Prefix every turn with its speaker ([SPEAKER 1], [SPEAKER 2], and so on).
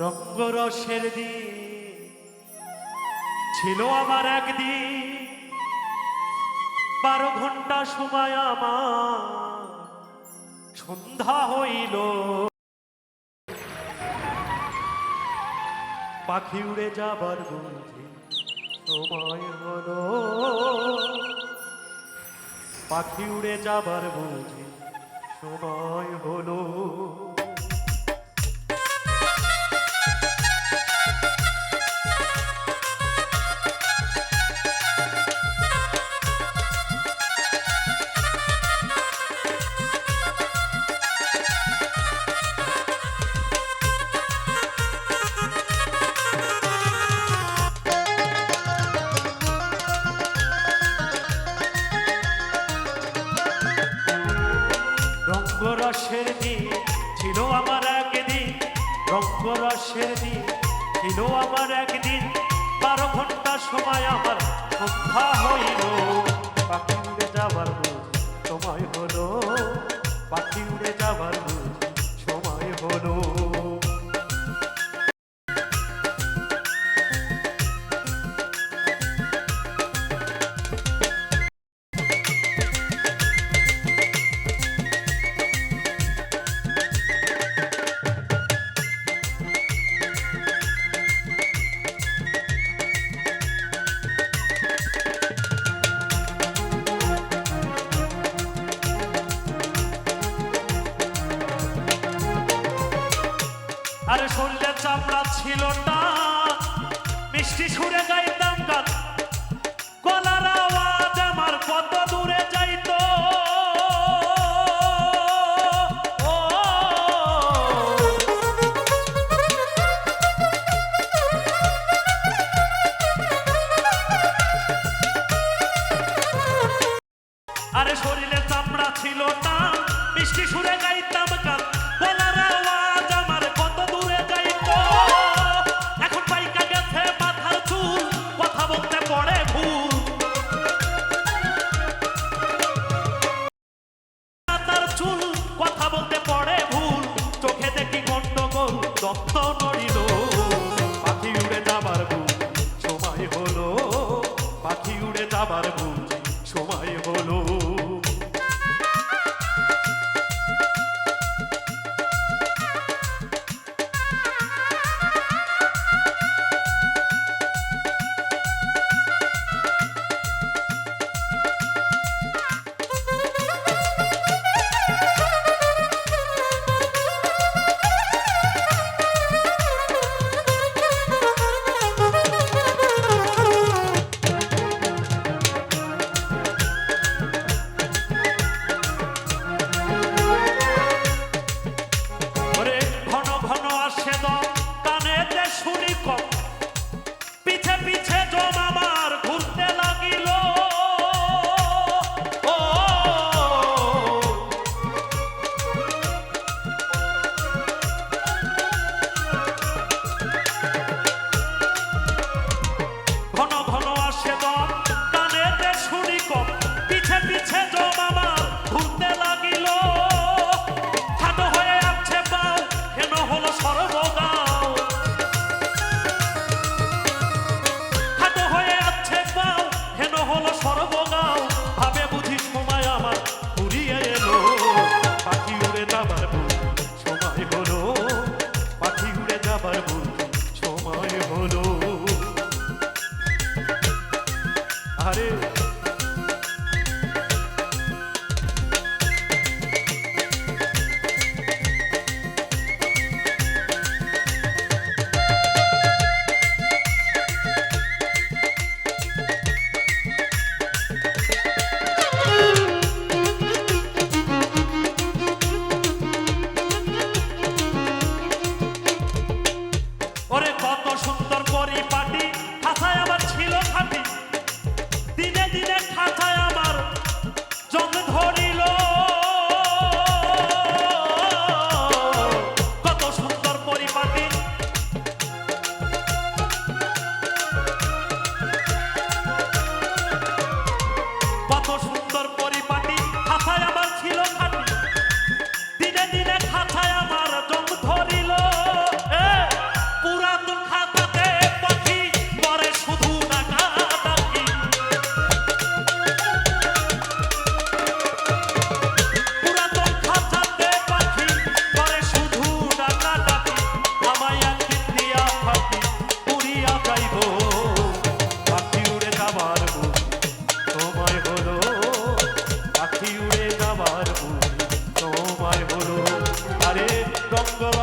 [SPEAKER 1] রঙ্গরসের দিন ছিল আমার একদিন। বারো ঘণ্টা সময় আমার সন্ধ্যা হইল। পাখি উড়ে যাবার বুঝি সময় হলো। পাখি উড়ে যাবার বুঝি সময় হলো। রঙ্গরসের দিন ছিল আমার একদিন রঙ্গরসের দিন ছিল আমার একদিন। বারো ঘণ্টা সময় আরে শরীরে চামড়া ছিল না। মিষ্টি সুরে গাইতাম গান। গলার আওয়াজ আমার কত দূরে যাইতো। আরে শরীরে চামড়া ছিল না। মিষ্টি সুরে গাইতাম